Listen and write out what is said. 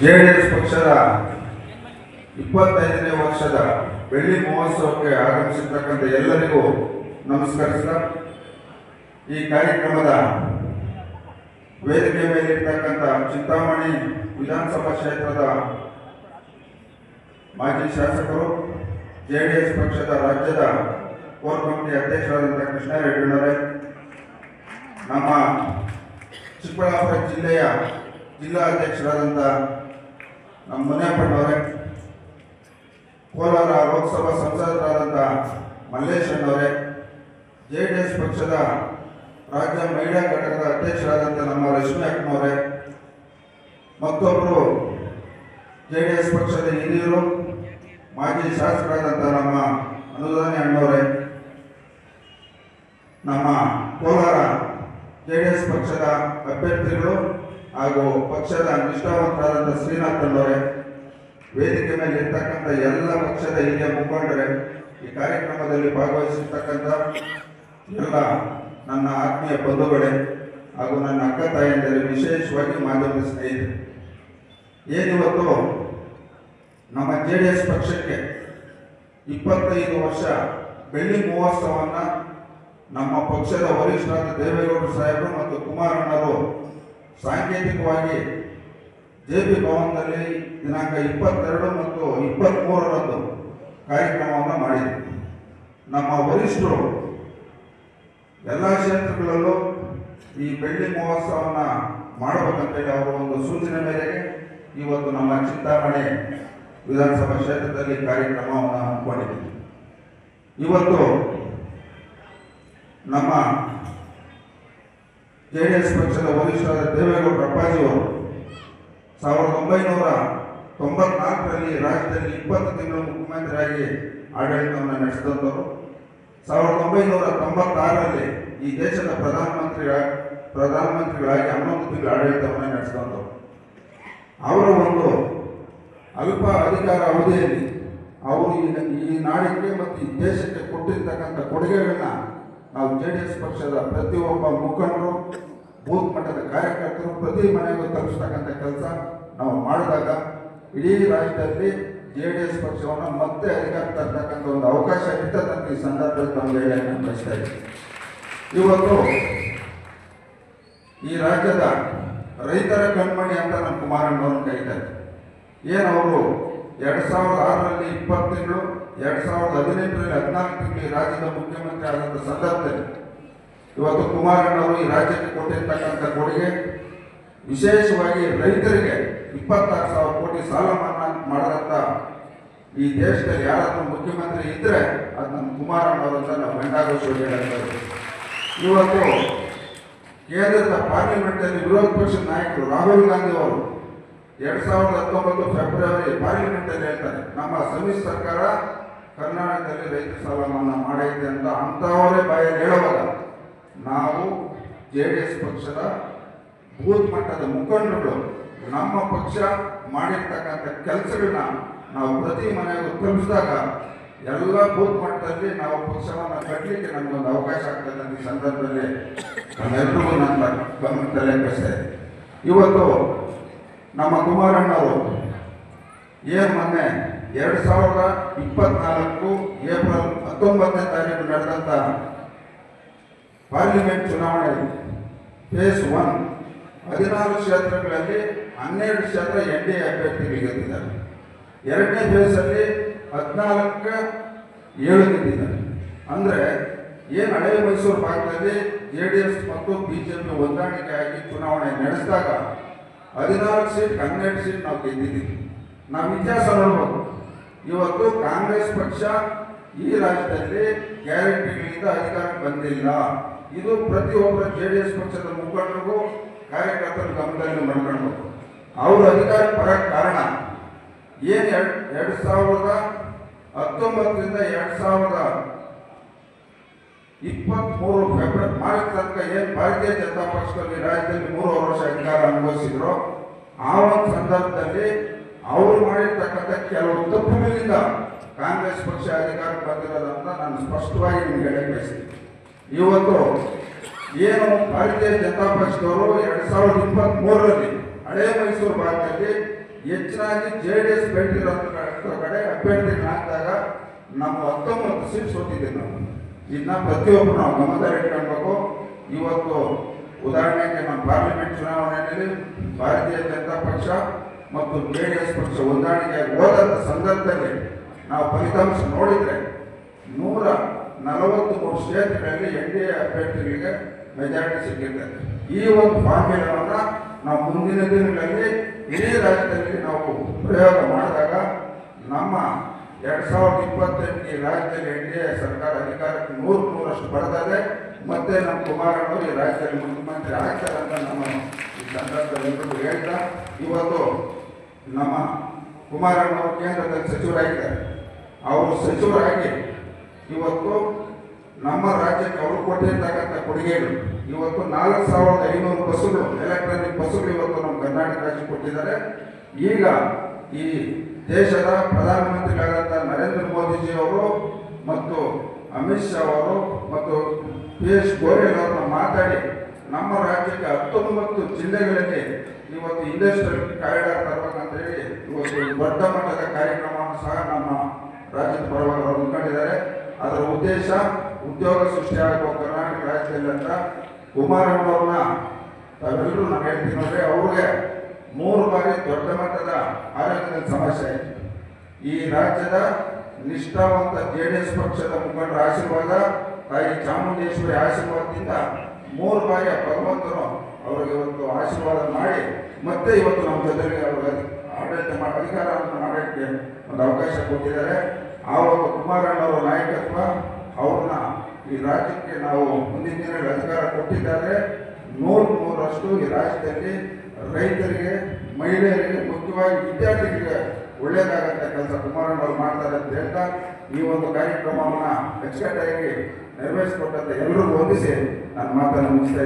JDS ಪಕ್ಷದ ಇಪ್ಪತ್ತೈದನೇ ವರ್ಷದ ಬೆಳ್ಳಿ ಮಹೋತ್ಸವಕ್ಕೆ ಆಗಮಿಸಿರ್ತಕ್ಕಂಥ ಎಲ್ಲರಿಗೂ ನಮಸ್ಕರಿಸ್ತಾ ಈ ಕಾರ್ಯಕ್ರಮದ ವೇದಿಕೆ ಮೇಲಿರ್ತಕ್ಕಂಥ ಚಿಂತಾಮಣಿ ವಿಧಾನಸಭಾ ಕ್ಷೇತ್ರದ ಮಾಜಿ ಶಾಸಕರು, ಜೆಡಿಎಸ್ ಪಕ್ಷದ ರಾಜ್ಯದ ಕೋರ್ ಕಮಿಟಿ ಅಧ್ಯಕ್ಷರಾದಂಥ ಕೃಷ್ಣಾರೆಡ್ಡಿಯವರೇ ನಮ್ಮ ಚಿಕ್ಕಬಳ್ಳಾಪುರ ಜಿಲ್ಲೆಯ ಜಿಲ್ಲಾ ಅಧ್ಯಕ್ಷರಾದಂಥ ನಮ್ಮ ಮುನಿಯಪ್ಪನವರೇ ಕೋಲಾರ ಲೋಕಸಭಾ ಸಂಸದರಾದಂಥ ಮಲ್ಲೇಶಣ್ಣವರೇ ಜೆ ಡಿ ಎಸ್ ಪಕ್ಷದ ರಾಜ್ಯ ಮಹಿಳಾ ಘಟಕದ ಅಧ್ಯಕ್ಷರಾದಂಥ ನಮ್ಮ ರಶ್ಮಿ ಅಕ್ಕನವರೇ ಮತ್ತೊಬ್ಬರು ಜೆ ಡಿ ಎಸ್ ಪಕ್ಷದ ಹಿರಿಯರು, ಮಾಜಿ ಶಾಸಕರಾದಂಥ ನಮ್ಮ ಅನುದಾನಿ ಅಣ್ಣವರೇ, ನಮ್ಮ ಕೋಲಾರ ಜೆ ಡಿ ಎಸ್ ಪಕ್ಷದ ಅಭ್ಯರ್ಥಿಗಳು ಹಾಗೂ ಪಕ್ಷದ ನಿಷ್ಠಾವಂತರಾದಂಥ ಶ್ರೀನಾಥ್ ಅವರೇ ವೇದಿಕೆ ಮೇಲೆ ಇರ್ತಕ್ಕಂಥ ಎಲ್ಲ ಪಕ್ಷದ ಹಿರಿಯ ಮುಖಂಡರೇ, ಈ ಕಾರ್ಯಕ್ರಮದಲ್ಲಿ ಭಾಗವಹಿಸಿರ್ತಕ್ಕಂಥ ಎಲ್ಲ ನನ್ನ ಆತ್ಮೀಯ ಬಂಧುಗಳೇ ಹಾಗೂ ನನ್ನ ಅಕ್ಕ ತಾಯಿಯಂದರೆ ವಿಶೇಷವಾಗಿ ಮಾಧ್ಯಮದ ಸ್ನೇಹಿತರು. ಏನಿವತ್ತು ನಮ್ಮ ಜೆ ಡಿ ಎಸ್ ಪಕ್ಷಕ್ಕೆ ಇಪ್ಪತ್ತೈದು ವರ್ಷ ಬೆಳ್ಳಿ ಮಹೋತ್ಸವವನ್ನು ನಮ್ಮ ಪಕ್ಷದ ವರಿಷ್ಠರಾದ ದೇವೇಗೌಡರು ಸಾಹೇಬರು ಮತ್ತು ಕುಮಾರಣ್ಣರು ಸಾಂಕೇತಿಕವಾಗಿ ಜೆ ಪಿ ಭವನದಲ್ಲಿ ದಿನಾಂಕ ಇಪ್ಪತ್ತೆರಡು ಮತ್ತು ಇಪ್ಪತ್ತ್ಮೂರರಂದು ಕಾರ್ಯಕ್ರಮವನ್ನು ಮಾಡಿದೆ ನಮ್ಮ ವರಿಷ್ಠರು ಎಲ್ಲ ಕ್ಷೇತ್ರಗಳಲ್ಲೂ ಈ ಬೆಳ್ಳಿ ಮಹೋತ್ಸವವನ್ನು ಮಾಡಬೇಕಂತೇಳಿ ಅವರ ಒಂದು ಸೂಚನೆ ಮೇರೆಗೆ ಇವತ್ತು ನಮ್ಮ ಚಿಂತಾಮಣಿ ವಿಧಾನಸಭಾ ಕ್ಷೇತ್ರದಲ್ಲಿ ಕಾರ್ಯಕ್ರಮವನ್ನು ಹಮ್ಮಿಕೊಂಡಿದ್ದೀವಿ ಇವತ್ತು ನಮ್ಮ ಜೆ ಡಿ ಎಸ್ ಪಕ್ಷದ ವರಿಷ್ಠರಾದ ದೇವೇಗೌಡ ಅಪ್ಪಾಜಿಯವರು ಸಾವಿರದ ಒಂಬೈನೂರ ತೊಂಬತ್ನಾಲ್ಕರಲ್ಲಿ ರಾಜ್ಯದಲ್ಲಿ ಇಪ್ಪತ್ತು ತಿಂಗಳು ಮುಖ್ಯಮಂತ್ರಿಯಾಗಿ ಆಡಳಿತವನ್ನು ನಡೆಸಿದಂಥವರು. ಸಾವಿರದ ಒಂಬೈನೂರ ತೊಂಬತ್ತಾರರಲ್ಲಿ ಈ ದೇಶದ ಪ್ರಧಾನಮಂತ್ರಿ ಪ್ರಧಾನಮಂತ್ರಿಗಳಾಗಿ ಹನ್ನೊಂದು ತಿಂಗಳ ಆಡಳಿತವನ್ನು ನಡೆಸಿದಂಥವರು. ಅವರ ಒಂದು ಅಲ್ಪ ಅಧಿಕಾರ ಅವಧಿಯಲ್ಲಿ ಅವರು ಈ ನಾಡಿಗೆ ಮತ್ತು ಈ ದೇಶಕ್ಕೆ ಕೊಟ್ಟಿರ್ತಕ್ಕಂಥ ಕೊಡುಗೆಗಳನ್ನ ನಾವು ಜೆ ಡಿ ಎಸ್ ಪಕ್ಷದ ಪ್ರತಿಯೊಬ್ಬ ಮುಖಂಡರು, ಬೂತ್ ಮಟ್ಟದ ಕಾರ್ಯಕರ್ತರು ಪ್ರತಿ ಮನೆಗೂ ತಲುಪಿಸ್ತಕ್ಕಂಥ ಕೆಲಸ ನಾವು ಮಾಡಿದಾಗ ಇಡೀ ರಾಜ್ಯದಲ್ಲಿ ಜೆ ಡಿ ಎಸ್ ಪಕ್ಷವನ್ನು ಮತ್ತೆ ಅಧಿಕಾರ ಒಂದು ಅವಕಾಶ ಇರ್ತಕ್ಕಂಥ ಈ ಸಂದರ್ಭದಲ್ಲಿ ತಮಗೆ ಹೇಳಕ್ಕೆ ಬಯಸ್ತಾ ಇದ್ದೀನಿ. ಇವತ್ತು ಈ ರಾಜ್ಯದ ರೈತರ ಕಣ್ಮಣಿ ಅಂತ ನಮ್ಮ ಕುಮಾರಣ್ಣವ್ರನ್ನ ಕರೀತಾರೆ ಏನು ಅವರು ಎರಡು ಸಾವಿರದ ಆರರಲ್ಲಿ ಇಪ್ಪತ್ತು ತಿಂಗಳು ಎರಡು ಸಾವಿರದ ಹದಿನೆಂಟರಲ್ಲಿ ಹದಿನಾಲ್ಕು ತಿಂಗಳು ರಾಜ್ಯದ ಮುಖ್ಯಮಂತ್ರಿ ಆದಂಥ ಸಂದರ್ಭದಲ್ಲಿ ಇವತ್ತು ಕುಮಾರಣ್ಣವರು ಈ ರಾಜ್ಯಕ್ಕೆ ಕೊಟ್ಟಿರ್ತಕ್ಕಂಥ ಕೊಡುಗೆ, ವಿಶೇಷವಾಗಿ ರೈತರಿಗೆ ಇಪ್ಪತ್ತಾರು ಸಾವಿರ ಕೋಟಿ ಸಾಲ ಮನ್ನಾ ಮಾಡದಂತ ಈ ದೇಶದಲ್ಲಿ ಯಾರಾದರೂ ಮುಖ್ಯಮಂತ್ರಿ ಇದ್ರೆ ಅದು ನಮ್ಮ ಕುಮಾರಣ್ಣವರಂತ ನಾವು ಗಂಡಾಘೋಷವಾಗಿ ಹೇಳಿದ್ದಾರೆ. ಇವತ್ತು ಕೇಂದ್ರದ ಪಾರ್ಲಿಮೆಂಟಲ್ಲಿ ವಿರೋಧ ಪಕ್ಷದ ನಾಯಕರು ರಾಹುಲ್ ಗಾಂಧಿ ಅವರು ಎರಡ್ ಸಾವಿರದ ಹತ್ತೊಂಬತ್ತು ಫೆಬ್ರವರಿ ಪಾರ್ಲಿಮೆಂಟಲ್ಲಿ ಹೇಳ್ತಾರೆ, ನಮ್ಮ ಸಮ್ಮಿಶ್ರ ಸರ್ಕಾರ ಕರ್ನಾಟಕದಲ್ಲಿ ರೈತ ಸಾಲ ಮನ್ನಾ ಮಾಡೈತೆ ಅಂತ ಅಂಥವರೇ ಬಾಯಲ್ಲಿ ಹೇಳುವಾಗ ನಾವು ಜೆ ಡಿ ಎಸ್ ಪಕ್ಷದ ಬೂತ್ ಮಟ್ಟದ ಮುಖಂಡರುಗಳು, ನಮ್ಮ ಪಕ್ಷ ಮಾಡಿರ್ತಕ್ಕಂಥ ಕೆಲಸಗಳನ್ನ ನಾವು ಪ್ರತಿ ಮನೆಗೂ ತಲುಪಿಸಿದಾಗ ಎಲ್ಲ ಬೂತ್ ಮಟ್ಟದಲ್ಲಿ ನಾವು ಪಕ್ಷವನ್ನು ಕಟ್ಟಲಿಕ್ಕೆ ನಮಗೊಂದು ಅವಕಾಶ ಆಗ್ತದೆ ಈ ಸಂದರ್ಭದಲ್ಲಿ ನಮ್ಮೆಲ್ಲರಿಗೂ ನನ್ನ ಗಮನ ತಲೆ ಇವತ್ತು ನಮ್ಮ ಕುಮಾರಣ್ಣವರು ಏನು ಮೊನ್ನೆ ಎರಡು ಸಾವಿರದ ಇಪ್ಪತ್ನಾಲ್ಕು ಏಪ್ರಿಲ್ ಹತ್ತೊಂಬತ್ತನೇ ತಾರೀಕು ನಡೆದಂಥ ಪಾರ್ಲಿಮೆಂಟ್ ಚುನಾವಣೆ ಫೇಸ್ ಒನ್ ಹದಿನಾರು ಕ್ಷೇತ್ರಗಳಲ್ಲಿ ಹನ್ನೆರಡು ಕ್ಷೇತ್ರ ಎನ್ ಡಿ ಎ ಅಭ್ಯರ್ಥಿಗಳು ಗೆದ್ದಿದ್ದಾರೆ. ಎರಡನೇ ಫೇಸಲ್ಲಿ ಹದಿನಾಲ್ಕು ಏಳು ಗೆದ್ದಿದ್ದಾರೆ. ಅಂದರೆ ಏನು ಹಳೆ ಮೈಸೂರು ಭಾಗದಲ್ಲಿ ಜೆ ಡಿ ಎಸ್ ಮತ್ತು ಬಿ ಜೆ ಪಿ ಹೊಂದಾಣಿಕೆಯಾಗಿ ಚುನಾವಣೆ ನಡೆಸಿದಾಗ ಹದಿನಾಲ್ಕು ಸೀಟ್, ಹನ್ನೆರಡು ಸೀಟ್ ನಾವು ಗೆದ್ದಿದ್ದೀವಿ. ನಾವು ಇತಿಹಾಸ ನೋಡ್ಬೇಕು ಇವತ್ತು ಕಾಂಗ್ರೆಸ್ ಪಕ್ಷ ಈ ರಾಜ್ಯದಲ್ಲಿ ಗ್ಯಾರಂಟಿಗಳಿಂದ ಅಧಿಕಾರಕ್ಕೆ ಬಂದಿಲ್ಲ. ಇದು ಪ್ರತಿಯೊಬ್ಬರ ಜೆ ಡಿ ಎಸ್ ಪಕ್ಷದ ಮುಖಂಡರಿಗೂ, ಕಾರ್ಯಕರ್ತರ ಗಮನದಲ್ಲಿ ಮಾಡ್ಕೊಳ್ಬೇಕು ಅವರು ಅಧಿಕಾರಕ್ಕೆ ಬರಕ್ಕೆ ಕಾರಣ ಏನು ಎರಡು ಎರಡು ಸಾವಿರದ ಹತ್ತೊಂಬತ್ತರಿಂದ ಎರಡು ಸಾವಿರದ ಇಪ್ಪತ್ತ್ಮೂರು ಫೆಬ್ರವರಿ, ಮಾರ್ಚ್ ತನಕ ಏನು ಭಾರತೀಯ ಜನತಾ ಪಕ್ಷದಲ್ಲಿ ರಾಜ್ಯದಲ್ಲಿ ಮೂರು ವರ್ಷ ಅಧಿಕಾರ ಅನುಭವಿಸಿದ್ರು, ಆ ಒಂದು ಸಂದರ್ಭದಲ್ಲಿ ಅವರು ಮಾಡಿರ್ತಕ್ಕಂಥ ಕೆಲವು ತಪ್ಪುಗಳಿಂದ ಕಾಂಗ್ರೆಸ್ ಪಕ್ಷ ಅಧಿಕಾರಕ್ಕೆ ಬಂದಿರೋದನ್ನ ನಾನು ಸ್ಪಷ್ಟವಾಗಿ ನಿಮ್ಗೆ ಹೇಳಕ್ಕೆ ಬಯಸ್ತೀನಿ. ಇವತ್ತು ಏನು ಭಾರತೀಯ ಜನತಾ ಪಕ್ಷದವರು ಎರಡು ಸಾವಿರದ ಇಪ್ಪತ್ತ್ ಮೂರರಲ್ಲಿ ಹಳೆ ಮೈಸೂರು ಭಾಗದಲ್ಲಿ ಹೆಚ್ಚಾಗಿ ಜೆ ಡಿ ಎಸ್ ಬೆಳೆದಿರೋ ಕಡೆ ಅಭ್ಯರ್ಥಿಗಳನ್ನ ಹಾಕಿದಾಗ ನಮ್ಮ ಹತ್ತೊಂಬತ್ತು ಸೀಟ್ ಸೋತಿದ್ದೀವಿ ನಾವು. ಇದನ್ನ ಪ್ರತಿಯೊಬ್ಬರು ನಾವು ಗಮನದಲ್ಲಿ ಇಟ್ಕೊಳ್ಬೇಕು. ಇವತ್ತು ಉದಾಹರಣೆಗೆ ನಮ್ಮ ಪಾರ್ಲಿಮೆಂಟ್ ಚುನಾವಣೆಯಲ್ಲಿ ಭಾರತೀಯ ಜನತಾ ಪಕ್ಷ ಮತ್ತು ಜೆ ಎಸ್ ಪಕ್ಷ ಹೊಂದಾಣಿಕೆ ಹೋದಂಥ ಸಂದರ್ಭದಲ್ಲಿ ನಾವು ಫಲಿತಾಂಶ ನೋಡಿದರೆ ನೂರ ನಲವತ್ತು ಮೂರು ಕ್ಷೇತ್ರಗಳಲ್ಲಿ ಎನ್ ಡಿ ಎ ಅಭ್ಯರ್ಥಿಗಳಿಗೆ ಮೆಜಾರಿಟಿ ಸಿಕ್ಕಿದೆ ಈ ಒಂದು ಫಾರ್ಮುಲಾವನ್ನು ನಾವು ಮುಂದಿನ ದಿನಗಳಲ್ಲಿ ಇಡೀ ರಾಜ್ಯದಲ್ಲಿ ನಾವು ಪ್ರಯೋಗ ಮಾಡಿದಾಗ ನಮ್ಮ ಎರಡ್ ಸಾವಿರದ ಇಪ್ಪತ್ತೆಂಟು ರಾಜ್ಯದಲ್ಲಿ ಎನ್ ಡಿ ಎ ಸರ್ಕಾರ ಅಧಿಕಾರಕ್ಕೆ ನೂರು ನೂರಷ್ಟು ಬರ್ತದೆ ಮತ್ತೆ ನಮ್ಮ ಕುಮಾರಣ್ಣವರು ಈ ರಾಜ್ಯದಲ್ಲಿ ಮುಖ್ಯಮಂತ್ರಿ ಆಗ್ತಾರೆ ಅಂತ ನಮ್ಮ ಈ ಸಂದರ್ಭದಲ್ಲಿ ಹೇಳ್ತಾ, ಇವತ್ತು ನಮ್ಮ ಕುಮಾರಣ್ಣವರು ಕೇಂದ್ರದ ಸಚಿವರಾಗಿದ್ದಾರೆ. ಅವರು ಸಚಿವರಾಗಿ ಇವತ್ತು ನಮ್ಮ ರಾಜ್ಯಕ್ಕೆ ಅವರು ಕೊಟ್ಟಿರ್ತಕ್ಕಂಥ ಕೊಡುಗೆಗಳು, ಇವತ್ತು ನಾಲ್ಕು ಸಾವಿರದ ಐನೂರು ಬಸ್ಸುಗಳು ಎಲೆಕ್ಟ್ರಾನಿಕ್ ಬಸ್ಸುಗಳು ಇವತ್ತು ನಮ್ಮ ಕರ್ನಾಟಕ ರಾಜ್ಯಕ್ಕೆ ಕೊಟ್ಟಿದ್ದಾರೆ. ಈಗ ಈ ದೇಶದ ಪ್ರಧಾನಮಂತ್ರಿಗಳಾದಂಥ ನರೇಂದ್ರ ಮೋದಿಜಿ ಅವರು ಮತ್ತು ಅಮಿತ್ ಶಾ ಅವರು ಮತ್ತು ಪಿಯೂಷ್ ಗೋಯಲ್ ಅವ್ರನ್ನ ಮಾತಾಡಿ ನಮ್ಮ ರಾಜ್ಯಕ್ಕೆ ಹತ್ತೊಂಬತ್ತು ಜಿಲ್ಲೆಗಳಲ್ಲಿ ಇವತ್ತು ಇಂಡಸ್ಟ್ರಿಯಲ್ ಕಾರಿಡಾರ್ ತರಬೇಕಂತೇಳಿ ಇವತ್ತು ದೊಡ್ಡ ಮಟ್ಟದ ಕಾರ್ಯಕ್ರಮವನ್ನು ಸಹ ನಮ್ಮ ರಾಜ್ಯದ ಪರವಾಗಿ ಅವರು ಅದರ ಉದ್ದೇಶ ಉದ್ಯೋಗ ಸೃಷ್ಟಿಯಾಗುವ ಕರ್ನಾಟಕ ರಾಜ್ಯದಲ್ಲಿ ಅಂತ ಕುಮಾರಣ್ಣವ್ರನ್ನ ತಾವೆಲ್ಲರೂ ನಾನು ಹೇಳ್ತೀನಿ ನೋಡ್ರಿ, ಅವ್ರಿಗೆ ಮೂರು ಬಾರಿ ದೊಡ್ಡ ಮಟ್ಟದ ಆರೋಗ್ಯದ ಸಮಸ್ಯೆ ಆಯಿತು. ಈ ರಾಜ್ಯದ ನಿಷ್ಠಾವಂತ ಜೆ ಡಿ ಎಸ್ ಪಕ್ಷದ ಮುಖಂಡರ ಆಶೀರ್ವಾದ, ತಾಯಿ ಚಾಮುಂಡೇಶ್ವರಿ ಆಶೀರ್ವಾದದಿಂದ ಮೂರು ಬಾರಿ ಭಗವಂತನು ಅವರಿಗೆ ಇವತ್ತು ಆಶೀರ್ವಾದ ಮಾಡಿ ಮತ್ತೆ ಇವತ್ತು ನಮ್ಮ ಜೊತೆಗೆ ಅವರ ಆಡಳಿತ ಮಾಡಿ ಅಧಿಕಾರವನ್ನು ಮಾಡೋಕ್ಕೆ ಒಂದು ಅವಕಾಶ ಕೊಟ್ಟಿದ್ದಾರೆ. ಆವಾಗ ಒಂದು ಕುಮಾರಣ್ಣವರ ನಾಯಕತ್ವ, ಅವ್ರನ್ನ ಈ ರಾಜ್ಯಕ್ಕೆ ನಾವು ಮುಂದಿನ ದಿನಗಳಲ್ಲಿ ಅಧಿಕಾರ ಕೊಟ್ಟಿದ್ದಾರೆ. ನೂರು ನೂರಷ್ಟು ಈ ರಾಜ್ಯದಲ್ಲಿ ರೈತರಿಗೆ, ಮಹಿಳೆಯರಿಗೆ, ಮುಖ್ಯವಾಗಿ ವಿದ್ಯಾರ್ಥಿಗಳಿಗೆ ಒಳ್ಳೆಯದಾಗಂತ ಕೆಲಸ. ಕುಮಾರಣ್ಣವರು ಮಾಡ್ತಾರೆ ಅಂತ ಹೇಳ್ತಾ ಈ ಒಂದು ಕಾರ್ಯಕ್ರಮವನ್ನು ಅಚ್ಚುಕಟ್ಟಾಗಿ ನೆರವೇರಿಸಿಕೊಟ್ಟಂತೆ ಎಲ್ಲರೂ ವಂದಿಸಿ. ನನ್ನ ಮಾತನ್ನು ಮುಗಿಸ್ತಾ